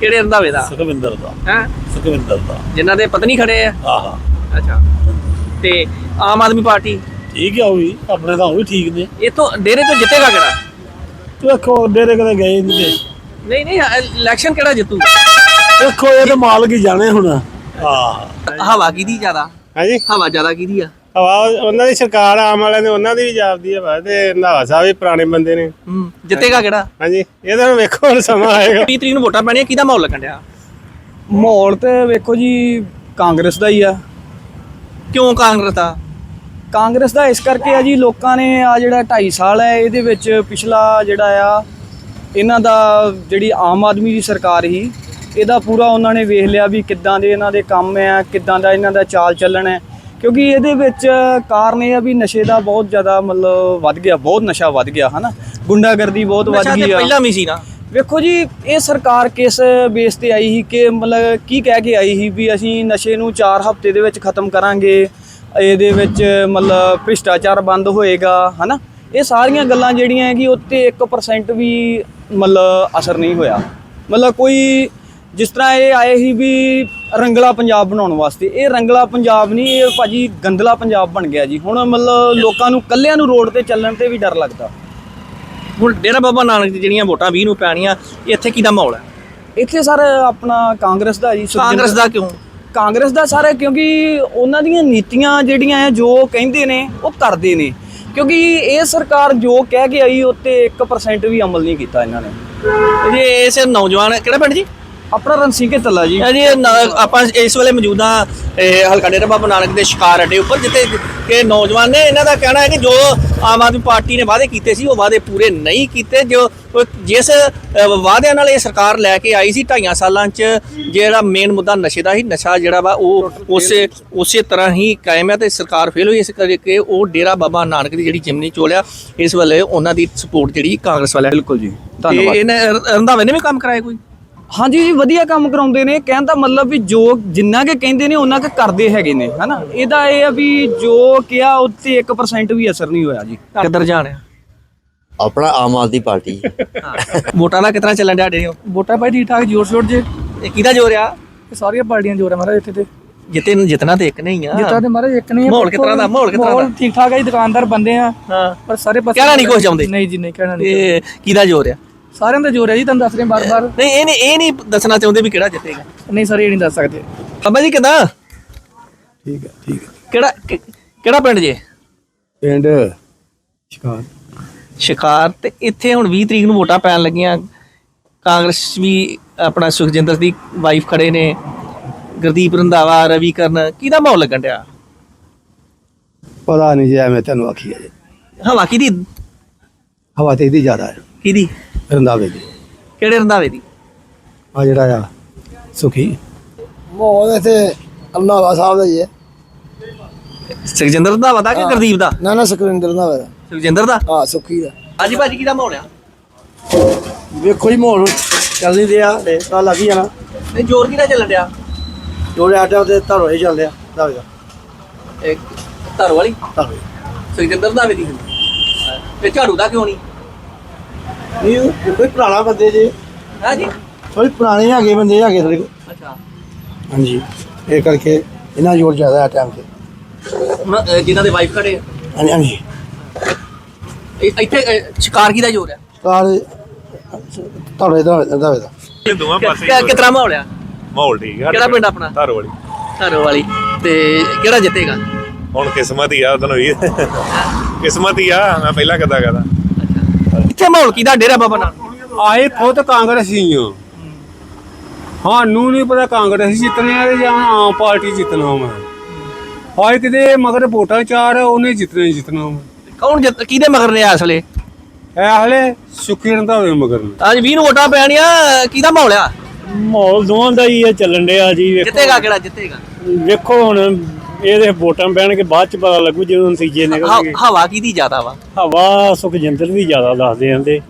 ਕਿਹੜੇ ਰੰਧਾਵੇ ਦਾ?
ਸੁਖਵਿੰਦਰ ਦਾ।
ਹੈ?
ਸੁਖਵਿੰਦਰ ਦਾ।
ਜਿਨ੍ਹਾਂ ਦੇ ਪਤਨੀ ਖੜੇ ਆ?
ਆਹਾ
ਅੱਛਾ। ਤੇ ਆਮ ਆਦਮੀ ਪਾਰਟੀ?
ਠੀਕ ਆ ਉਹ ਵੀ ਆਪਣੇ ਤਾਂ ਉਹ ਵੀ ਠੀਕ ਨੇ।
ਇਥੋਂ ਡੇਰੇ ਤੋਂ ਜਿੱਤੇਗਾ ਕਿਹੜਾ?
ਵੇਖੋ ਡੇਰੇ ਕਦੇ ਗਏ ਨਹੀਂ ਤੇ।
ਨਹੀਂ ਨਹੀਂ ਇਲੈਕਸ਼ਨ ਕਿਹੜਾ ਜਿੱਤੂ?
ਵੇਖੋ ਇਹ ਤਾਂ ਮਾਲਕ ਹੀ ਜਾਣੇ ਹੁਣ। ਆਹ
ਹਵਾ ਕਿਹਦੀ ਜ਼ਿਆਦਾ?
ਹਾਂਜੀ।
ਹਵਾ ਜ਼ਿਆਦਾ ਕਿਹਦੀ ਆ?
ਹਵਾ ਉਹਨਾਂ ਦੀ ਸਰਕਾਰ ਆਮ ਵਾਲਿਆਂ ਨੇ ਉਹਨਾਂ ਦੀ ਵੀ ਜਾਪਦੀ ਆ ਤੇ ਰੰਧਾਵਾ ਸਾਹਿਬ ਵੀ ਪੁਰਾਣੇ ਬੰਦੇ ਨੇ।
ਹੂੰ ਜਿੱਤੇਗਾ ਕਿਹੜਾ?
ਹਾਂਜੀ ਇਹ ਤਾਂ ਹੁਣ ਵੇਖੋ ਹੁਣ ਸਮਾਂ ਆਏਗਾ।
30 ਤਰੀਕ ਨੂੰ ਵੋਟਾਂ ਪੈਣੀਆਂ ਕਿਹਦਾ ਮਾਹੌਲ ਲੱਗਣ ਡਿਆ?
ਮਾਹੌਲ ਤੇ ਵੇਖੋ ਜੀ ਕਾਂਗਰਸ ਦਾ ਹੀ ਆ।
ਕਿਉਂ ਕਾਂਗਰਸ ਦਾ?
ਕਾਂਗਰਸ ਦਾ ਇਸ ਕਰਕੇ ਆ ਜੀ ਲੋਕਾਂ ਨੇ ਆ ਜਿਹੜਾ 2.5 ਸਾਲ ਹੈ ਇਹਦੇ ਵਿੱਚ ਪਿਛਲਾ ਜਿਹੜਾ ਆ ਇਹਨਾਂ ਦਾ ਜਿਹੜੀ ਆਮ ਆਦਮੀ ਦੀ ਸਰਕਾਰ ਸੀ ਇਹਦਾ ਪੂਰਾ ਉਹਨਾਂ ਨੇ ਵੇਖ ਲਿਆ ਵੀ ਕਿੱਦਾਂ ਦੇ ਇਹਨਾਂ ਦੇ ਕੰਮ ਆ ਕਿੱਦਾਂ ਦਾ ਇਹਨਾਂ ਦਾ ਚਾਲ ਚੱਲਣ ਹੈ ਕਿਉਂਕਿ ਇਹਦੇ ਵਿੱਚ ਕਾਰਨ ਇਹ ਆ ਵੀ ਨਸ਼ੇ ਦਾ ਬਹੁਤ ਜ਼ਿਆਦਾ ਮਤਲਬ ਵੱਧ ਗਿਆ ਬਹੁਤ ਨਸ਼ਾ ਵੱਧ ਗਿਆ ਹਨਾ? ਗੁੰਡਾਗਰਦੀ ਬਹੁਤ ਵੱਧ ਗਈ ਆ।
ਪਹਿਲਾਂ ਵੀ ਸੀ ਨਾ।
ਵੇਖੋ ਜੀ ਇਹ ਸਰਕਾਰ ਕਿਸ ਬੇਸ ਤੇ ਆਈ ਸੀ ਕਿ ਮਤਲਬ ਕੀ ਕਹਿ ਕੇ ਆਈ ਸੀ ਵੀ ਅਸੀਂ ਨਸ਼ੇ ਨੂੰ 4 ਹਫ਼ਤੇ ਦੇ ਵਿੱਚ ਖਤਮ ਕਰਾਂਗੇ ਇਹਦੇ ਵਿੱਚ ਮਤਲਬ ਭ੍ਰਿਸ਼ਟਾਚਾਰ ਬੰਦ ਹੋਏਗਾ ਹਨਾ? ਇਹ ਸਾਰੀਆਂ ਗੱਲਾਂ ਜਿਹੜੀਆਂ ਹੈ ਕਿ ਉੱਤੇ 1% ਵੀ ਮਤਲਬ ਅਸਰ ਨਹੀਂ ਹੋਇਆ। ਮਤਲਬ ਕੋਈ ਜਿਸ ਤਰ੍ਹਾਂ ਇਹ ਆਏ ਸੀ ਵੀ ਰੰਗਲਾ ਪੰਜਾਬ ਬਣਾਉਣ ਵਾਸਤੇ। ਇਹ ਰੰਗਲਾ ਪੰਜਾਬ ਨਹੀਂ ਇਹ ਭਾਜੀ ਗੰਦਲਾ ਪੰਜਾਬ ਬਣ ਗਿਆ ਜੀ। ਹੁਣ ਮਤਲਬ ਲੋਕਾਂ ਨੂੰ ਕੱਲਿਆਂ ਨੂੰ ਰੋਡ ਤੇ ਚੱਲਣ ਤੇ ਵੀ ਡਰ ਲੱਗਦਾ।
ਹੁਣ ਡੇਰਾ ਬਾਬਾ ਨਾਨਕ ਦੀ ਜਿਹੜੀਆਂ ਵੋਟਾਂ 20 ਨੂੰ ਪੈਣੀਆਂ ਇੱਥੇ ਕਿਹਦਾ ਮਾਹੌਲ ਹੈ?
ਇੱਥੇ ਸਰ ਆਪਣਾ ਕਾਂਗਰਸ ਦਾ ਜੀ
ਕਾਂਗਰਸ ਦਾ ਕਿਉਂ?
ਕਾਂਗਰਸ ਦਾ ਸਾਰਾ ਕਿਉਂਕਿ ਉਹਨਾਂ ਦੀਆਂ ਨੀਤੀਆਂ ਜਿਹੜੀਆਂ ਆ ਜੋ ਕਹਿੰਦੇ ਨੇ ਉਹ ਕਰਦੇ ਨੇ। ਕਿਉਂਕਿ ਇਹ ਸਰਕਾਰ ਜੋ ਕਹਿ ਕੇ ਆਈ ਉੱਤੇ 1% ਵੀ ਅਮਲ ਨਹੀਂ ਕੀਤਾ ਇਹਨਾਂ ਨੇ।
ਜੀ ਇਸ ਨੌਜਵਾਨ ਕਿਹੜਾ ਪਿੰਡ ਜੀ?
ਆਪਣਾ ਰਣਸੀਕੇ ਤੱਲਾ ਜੀ?
ਜੀ ਇਹ ਆਪਾਂ ਇਸ ਵੇਲੇ ਮੌਜੂਦ ਹਾਂ ਇਹ ਹਲਕਾ ਡੇਰਾ ਬਾਬਾ ਨਾਨਕ ਦੇ ਸ਼ਿਕਾਰ ਅੱਡੇ ਉੱਪਰ ਜਿੱਥੇ ਕਿ ਨੌਜਵਾਨ ਨੇ ਇਹਨਾਂ ਦਾ ਕਹਿਣਾ ਹੈ ਕਿ ਜੋ ਆਮ ਆਦਮੀ ਪਾਰਟੀ ਨੇ ਵਾਅਦੇ ਕੀਤੇ ਸੀ ਉਹ ਵਾਅਦੇ ਪੂਰੇ ਨਹੀਂ ਕੀਤੇ। ਜੋ ਜਿਸ ਵਾਅਦਿਆਂ ਨਾਲ ਇਹ ਸਰਕਾਰ ਲੈ ਕੇ ਆਈ ਸੀ ਢਾਈਆਂ ਸਾਲਾਂ 'ਚ ਜਿਹੜਾ ਮੇਨ ਮੁੱਦਾ ਨਸ਼ੇ ਦਾ ਸੀ ਨਸ਼ਾ ਜਿਹੜਾ ਵਾ ਉਹ ਉਸੇ ਉਸੇ ਤਰ੍ਹਾਂ ਹੀ ਕਾਇਮ ਹੈ ਤੇ ਸਰਕਾਰ ਫੇਲ ਹੋਈ ਇਸ ਕਰਕੇ ਉਹ ਡੇਰਾ ਬਾਬਾ ਨਾਨਕ ਦੀ ਜਿਹੜੀ ਜਿਮਨੀ ਚੋਲਿਆ ਇਸ ਵੇਲੇ ਉਹਨਾਂ ਦੀ ਸਪੋਰਟ ਜਿਹੜੀ ਕਾਂਗਰਸ ਵਾਲਿਆਂ
ਬਿਲਕੁਲ ਜੀ
ਤੇ ਇਹਨੇ ਰੰਧਾਵੇ ਨੇ ਵੀ ਕੰਮ ਕਰਾਇਆ ਕੋਈ?
ਹਾਂਜੀ ਜੀ ਵਧੀਆ ਕੰਮ ਕਰਾਉਂਦੇ ਨੇ। ਕਹਿਣ ਦਾ ਮਤਲਬ ਵੀ ਜੋ ਜਿੰਨਾ ਕਿ ਕਹਿੰਦੇ ਨੇ ਉਹਨਾਂ ਕਿ ਕਰਦੇ ਹੈਗੇ ਨੇ ਹਨਾ? ਇਹਦਾ ਇਹ ਆ ਵੀ ਜੋ ਕਿਹਾ ਉੱਤੇ 1% ਵੀ ਅਸਰ ਨਹੀਂ ਹੋਇਆ ਜੀ।
ਕਿੱਧਰ ਜਾਣਿਆ
ਆਪਣਾ ਆਮ ਆਦਮੀ ਪਾਰਟੀ।
ਵੋਟਾਂ ਦਾ ਕਿਤਨਾ ਚੱਲਣ ਡਿਆ ਡੇ
ਵੋਟਾਂ ਭਾਈ ਠੀਕ ਠਾਕ ਜੋਰ ਸ਼ੋਰ ਜੇ।
ਇਹ ਕਿਹਦਾ ਜੋਰ ਆ?
ਸਾਰੀਆਂ ਪਾਰਟੀਆਂ ਜੋਰ ਹੈ ਮਹਾਰਾਜ ਇੱਥੇ ਤੇ।
ਜਿੱਤੇ ਨੂੰ ਜਿੱਤਣਾ ਤੇ ਇੱਕ ਨਹੀਂ ਆ।
ਜਿੱਤਾਂ ਦੇ ਮਹਾਰਾਜ ਇੱਕ ਨਹੀਂ
ਮਾਹੌਲ ਤਰ੍ਹਾਂ ਦਾ? ਮਾਹੌਲ ਤਰ੍ਹਾਂ ਦਾ?
ਠੀਕ ਠਾਕ ਹੈ ਜੀ, ਦੁਕਾਨਦਾਰ ਬੰਦੇ ਆ।
ਹਾਂ।
ਪਰ ਸਾਰੇ ਪਾਸੇ
ਕਹਿਣਾ ਨਹੀਂ ਕੁਛ ਚਾਹੁੰਦੇ।
ਨਹੀਂ ਜੀ ਨਹੀਂ ਕਹਿਣਾ ਨਹੀਂ
ਇਹ ਕਿਹਦਾ ਜੋਰ ਆ?
ਸਾਰਿਆਂ ਦਾ ਜੋਰ ਹੈ ਜੀ ਤੁਹਾਨੂੰ ਦੱਸ ਰਹੇ ਬਾਰ-ਬਾਰ
ਨਹੀਂ ਇਹ ਨਹੀਂ ਇਹ ਨਹੀਂ ਦੱਸਣਾ ਚਾਹੁੰਦੇ ਵੀ ਕਿਹੜਾ ਜਿੱਤੇਗਾ।
ਨਹੀਂ ਸਰ ਇਹ ਨਹੀਂ ਦੱਸ ਸਕਦੇ।
ਅੱਬਾ ਜੀ ਕਿਦਾਂ?
ਠੀਕ ਹੈ ਠੀਕ ਹੈ।
ਕਿਹੜਾ ਕਿ- ਕਿਹੜਾ ਪਿੰਡ ਜੇ?
ਪਿੰਡ ਸ਼ਿਕਾਰ।
ਸ਼ਿਕਾਰ ਤੇ ਇੱਥੇ ਹੁਣ 20 ਤਰੀਕ ਨੂੰ ਵੋਟਾਂ ਪੈਣ ਲੱਗੀਆਂ। ਕਾਂਗਰਸ ਵੀ ਆਪਣਾ ਸੁਖਜਿੰਦਰ ਦੀ ਵਾਈਫ ਖੜੇ ਨੇ। ਗੁਰਦੀਪ ਰੰਧਾਵਾ ਰਵੀ ਕਰਨ ਕਿਹਦਾ ਮਾਹੌਲ ਲੱਗਣ ਡਿਆ?
ਪਤਾ ਨਹੀਂ ਜੀ ਐਵੇਂ ਤੈਨੂੰ ਆਖੀ ਹੈ
ਹਵਾ ਕਿਹਦੀ?
ਹਵਾ ਤੇ ਇਹਦੀ ਜ਼ਿਆਦਾ ਹੈ।
ਕਿਹਦੀ?
ਰੰਦਾਵੇ ਦੀ।
ਕਿਹੜੇ ਰੰਧਾਵੇ ਦੀ?
ਆ ਜਿਹੜਾ ਆ ਸੁਖੀ।
ਮਾਹੌਲ ਇੱਥੇ ਅੱਲਾਹ ਸਾਹਿਬ ਦਾ ਹੀ ਹੈ।
ਸੁਖਜਿੰਦਰ ਰੰਧਾਵਾ ਦਾ ਕਿ ਗੁਰਦੀਪ ਦਾ?
ਨਾ ਨਾ ਸੁਖਵਿੰਦਰ ਦਾ।
ਸੁਖਜਿੰਦਰ ਦਾ?
ਹਾਂ ਸੁਖੀ ਦਾ।
ਹਾਂਜੀ ਭਾਜੀ ਕਿਹਦਾ ਮਾਹੌਲ ਆ?
ਵੇਖੋ ਜੀ ਮਾਹੌਲ ਚੱਲ ਨਹੀਂ ਰਿਹਾ ਲੈ ਤਾਂ ਲੱਗ ਹੀ ਜਾਣਾ
ਨਹੀਂ ਜ਼ੋਰ ਕਿਹਦਾ ਚੱਲਣ ਡਿਆ?
ਜੋੜੇ ਆਟਾ ਤੇ ਧਰੋ ਹੀ ਚੱਲਦੇ ਆ ਦਾਵੇ ਦਾ
ਇੱਕ ਧਰ ਵਾਲੀ?
ਧਰੋ
ਸੁਖਜਿੰਦਰ ਦਾ ਵੀ ਦੀ। ਤੇ ਝਾੜੂ ਦਾ ਕਿਉਂ ਨਹੀਂ?
ਨਹੀਂ ਕੋਈ ਪੁਰਾਣਾ ਬੰਦੇ ਜੀ।
ਹਾਂ ਜੀ।
ਥੋੜੀ ਪੁਰਾਣੇ ਹੈਗੇ ਬੰਦੇ ਹੈਗੇ ਥੋੜੇ
ਅੱਛਾ।
ਹਾਂਜੀ। ਇਹ ਕਰਕੇ ਇਹਨਾਂ ਜੋਰ ਜ਼ਿਆਦਾ ਆ ਟਾਈਮ ਤੇ।
ਹੁਣ ਅ, ਜਿਨ੍ਹਾਂ ਦੇ ਵਾਈਫ ਖੜੇ ਆ।
ਹਾਂਜੀ ਹਾਂਜੀ।
ਇ- ਇੱਥੇ ਅ, ਸ਼ਿਕਾਰ ਕਿਹਦਾ ਜ਼ੋਰ ਆ?
ਕਾਰ ਧਰੋ ਦਾ ਦਾਵੇ ਦਾ।
ਦੋਵਾਂ
ਕਿ- ਕਿਤਨਾ ਮਾਹੌਲ ਆ?
ਮਾਹੌਲ ਠੀਕ ਆ
ਕਿਹੜਾ ਪਿੰਡ ਆਪਣਾ?
ਧਰ ਵਾਲੀ
ਧਰ ਵਾਲੀ ਤੇ ਕਿਹੜਾ ਜਿੱਤੇਗਾ?
ਹੁਣ ਕਿਸਮਤ ਹੀ ਆ ਉਹਦੋਂ ਵੀ। ਕਿਸਮਤ ਹੀ ਆ ਮੈਂ ਪਹਿਲਾਂ ਕਦਾ ਕਹਦਾ।
ਇੱਥੇ ਮਾਹੌਲ? ਕਿਹਦਾ ਡੇਰਾ ਬਾਬਾ ਨਾਨਕ
ਆਏ ਖੁਦ ਕਾਂਗਰਸੀ ਹੋ ਸਾਨੂੰ ਨਹੀਂ ਪਤਾ ਕਾਂਗਰਸ ਜਿੱਤਣੇ ਆ ਜਾਂ ਆਮ ਪਾਰਟੀ ਜਿੱਤਣਾ ਮੈਂ
ਹਾਏ ਕਿਤੇ ਮਗਰ ਵੋਟਾਂ ਚਾਰ ਆ, ਉਹਨੇ ਜਿੱਤਣਾ ਹੀ ਜਿੱਤਣਾ ਵਾ।
ਕੌਣ ਜਿੱਤ ਕਿਹਦੇ ਮਗਰ ਨੇ ਇਸ ਵੇਲੇ?
ਇਹ ਹਲੇ ਸੁੱਖੀ ਰੰਧਾਵੇ ਮਗਰ ਨੇ।
ਅੱਜ 20 ਨੂੰ ਵੋਟਾਂ ਪੈਣੀਆਂ ਕਿਹਦਾ ਮਾਹੌਲ ਆ?
ਮਾਹੌਲ ਦੋਵਾਂ ਦਾ ਹੀ ਹੈ ਚੱਲਣ ਡਿਆ ਜੀ
ਜਿੱਤੇਗਾ ਕਿਹੜਾ? ਜਿੱਤੇਗਾ।
ਵੇਖੋ ਹੁਣ ਇਹਦੇ ਵੋਟਾਂ ਪੈਣਗੇ ਬਾਅਦ ਚ ਪਤਾ ਲੱਗੂ ਜਦੋਂ ਨਤੀਜੇ
ਹ- ਹਵਾ ਕਿਹਦੀ ਜ਼ਿਆਦਾ ਵਾ?
ਹਵਾ ਸੁਖਜਿੰਦਰ ਦੀ ਜ਼ਿਆਦਾ ਦੱਸਦੇ ਜਾਂਦੇ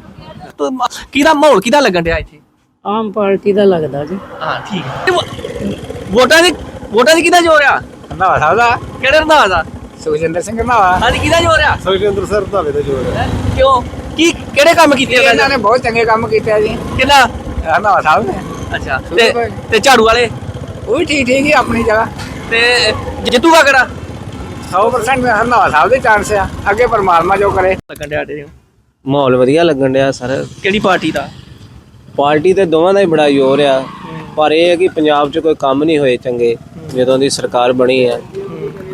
ਤੋ ਮ- ਕਿਹਦਾ ਮਾਹੌਲ ਕਿਹਦਾ ਲੱਗਣ ਡਿਆ ਇੱਥੇ?
ਆਮ ਪਾਰਟੀ ਦਾ ਲੱਗਦਾ ਜੀ।
ਹਾਂ ਠੀਕ ਹੈ। ਤੇ ਵੋ- ਵੋਟਾਂ ਦੀ ਵੋਟਾਂ ਦੀ ਕਿਹਦਾ ਜ਼ੋਰ ਆ?
ਰੰਧਾਵਾ ਸਾਹਿਬ ਦਾ।
ਕਿਹੜੇ ਰੰਧਾਵਾ ਦਾ
ਸੁਖਜਿੰਦਰ ਸਿੰਘ ਰੰਧਾਵਾ
ਹਾਂਜੀ ਕਿਹਦਾ ਜ਼ੋਰ ਆ?
ਸੁਖਜਿੰਦਰ ਸਰ ਦਾ ਜੋਰ ਹੈ?
ਕਿਉਂ? ਕੀ ਕਿਹੜੇ ਕੰਮ ਕੀਤੇ ਆ
ਇਹਨਾਂ ਨੇ ਬਹੁਤ ਚੰਗੇ ਕੰਮ ਕੀਤੇ ਆ ਜੀ।
ਕਿੰਨਾ
ਰੰਧਾਵਾ ਸਾਹਿਬ ਨੇ।
ਅੱਛਾ। ਤੇ ਤੇ ਝਾੜੂ ਵਾਲੇ?
ਉਹ ਵੀ ਠੀਕ ਠੀਕ ਹੀ ਆਪਣੀ ਜਗ੍ਹਾ।
ਤੇ ਜਿੱਤੂਗਾ ਕਿਹੜਾ?
100% ਰੰਧਾਵਾ ਸਾਹਿਬ ਦੇ ਚਾਂਸ ਆ। ਅੱਗੇ ਪਰਮਾਤਮਾ ਜੋ ਕਰੇ।
ਲੱਗਣ ਡਿਆ ਤੇ
ਮਾਹੌਲ ਵਧੀਆ ਲੱਗਣ ਡਿਆ ਸਰ।
ਕਿਹੜੀ ਪਾਰਟੀ ਦਾ?
ਪਾਰਟੀ ਤੇ ਦੋਵਾਂ ਦਾ ਹੀ ਬੜਾ ਜ਼ੋਰ ਆ। ਪਰ ਇਹ ਹੈ ਕਿ ਪੰਜਾਬ 'ਚ ਕੋਈ ਕੰਮ ਨਹੀਂ ਹੋਏ ਚੰਗੇ ਜਦੋਂ ਦੀ ਸਰਕਾਰ ਬਣੀ ਹੈ।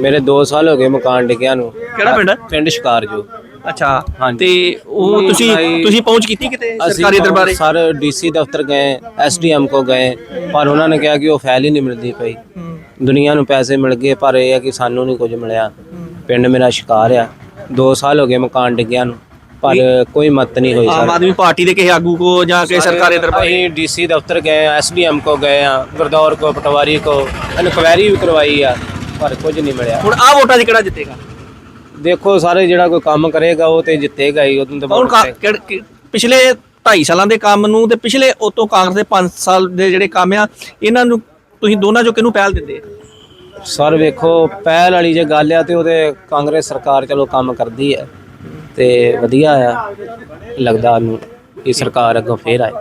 ਮੇਰੇ 2 ਸਾਲ ਹੋ ਗਏ ਮਕਾਨ ਡਿੱਗਿਆ ਨੂੰ।
ਕਿਹੜਾ ਪਿੰਡ?
ਪਿੰਡ ਸ਼ਿਕਾਰਜੋ
ਅੱਛਾ
ਹਾਂਜੀ।
ਤੇ ਉਹ ਤੁਸੀਂ ਤੁਸੀਂ ਪਹੁੰਚ ਕੀਤੀ ਕਿਤੇ ਸਰਕਾਰੀ ਦਰਬਾਰੇ?
ਸਰ ਡੀਸੀ ਦਫ਼ਤਰ ਗਏ ਐਸਡੀਐਮ ਕੋ ਗਏ ਪਰ ਉਹਨਾਂ ਨੇ ਕਿਹਾ ਕਿ ਉਹ ਫਾਈਲ ਹੀ ਨਹੀਂ ਮਿਲਦੀ ਪਈ। ਦੁਨੀਆ ਨੂੰ ਪੈਸੇ ਮਿਲ ਗਏ ਪਰ ਇਹ ਹੈ ਕਿ ਸਾਨੂੰ ਨਹੀਂ ਕੁਝ ਮਿਲਿਆ। ਪਿੰਡ ਮੇਰਾ ਸ਼ਿਕਾਰ ਆ। 2 ਸਾਲ ਹੋ ਗਏ ਮਕਾਨ ਡਿੱਗਿਆ ਨੂੰ ਪਰ ਕੋਈ ਮਤ ਨਹੀਂ ਹੋਈ
ਆਮ ਆਦਮੀ ਪਾਰਟੀ ਦੇ ਕਿਸੇ ਆਗੂ ਕੋ ਜਾਂ ਕਿਸੇ ਸਰਕਾਰੀ ਦਰਬਾਰੇ
ਅਸੀਂ ਡੀਸੀ ਦਫ਼ਤਰ ਗਏ ਐਸਡੀਐਮ ਕੋ ਗਏ ਆ ਗੁਰਦੌਰ ਕੋ ਪਟਵਾਰੀ ਕੋ ਇਨਕੁਆਇਰੀ ਵੀ ਕਰਵਾਈ ਆ ਪਰ ਕੁਝ ਨਹੀਂ ਮਿਲਿਆ।
ਹੁਣ ਆ ਵੋਟਾਂ 'ਚ ਕਿਹੜਾ ਜਿੱਤੇਗਾ?
ਦੇਖੋ ਸਾਰੇ ਜਿਹੜਾ ਕੋਈ ਕੰਮ ਕਰੇਗਾ ਉਹ ਤੇ ਜਿੱਤੇਗਾ ਹੀ ਉਹਨੂੰ ਤਾਂ
ਕਿ- ਪਿਛਲੇ 2.5 ਸਾਲਾਂ ਦੇ ਕੰਮ ਨੂੰ ਤੇ ਪਿਛਲੇ ਉਤੋਂ ਕਾਂਗਰਸ ਦੇ 5 ਸਾਲ ਦੇ ਜਿਹੜੇ ਕੰਮ ਆ ਇਹਨਾਂ ਨੂੰ ਤੁਸੀਂ ਦੋਨਾਂ ਚੋਂ ਕਿਹਨੂੰ ਪਹਿਲ ਦਿੰਦੇ?
ਸਰ ਵੇਖੋ ਪਹਿਲ ਵਾਲੀ ਜੇ ਗੱਲ ਆ ਤੇ ਉਹਦੇ ਕਾਂਗਰਸ ਸਰਕਾਰ ਚਲੋ ਕੰਮ ਕਰਦੀ ਹੈ ਤੇ ਵਧੀਆ ਆ। ਲੱਗਦਾ ਨੂੰ ਇਹ ਸਰਕਾਰ ਅੱਗੋਂ ਫੇਰ ਆਏ।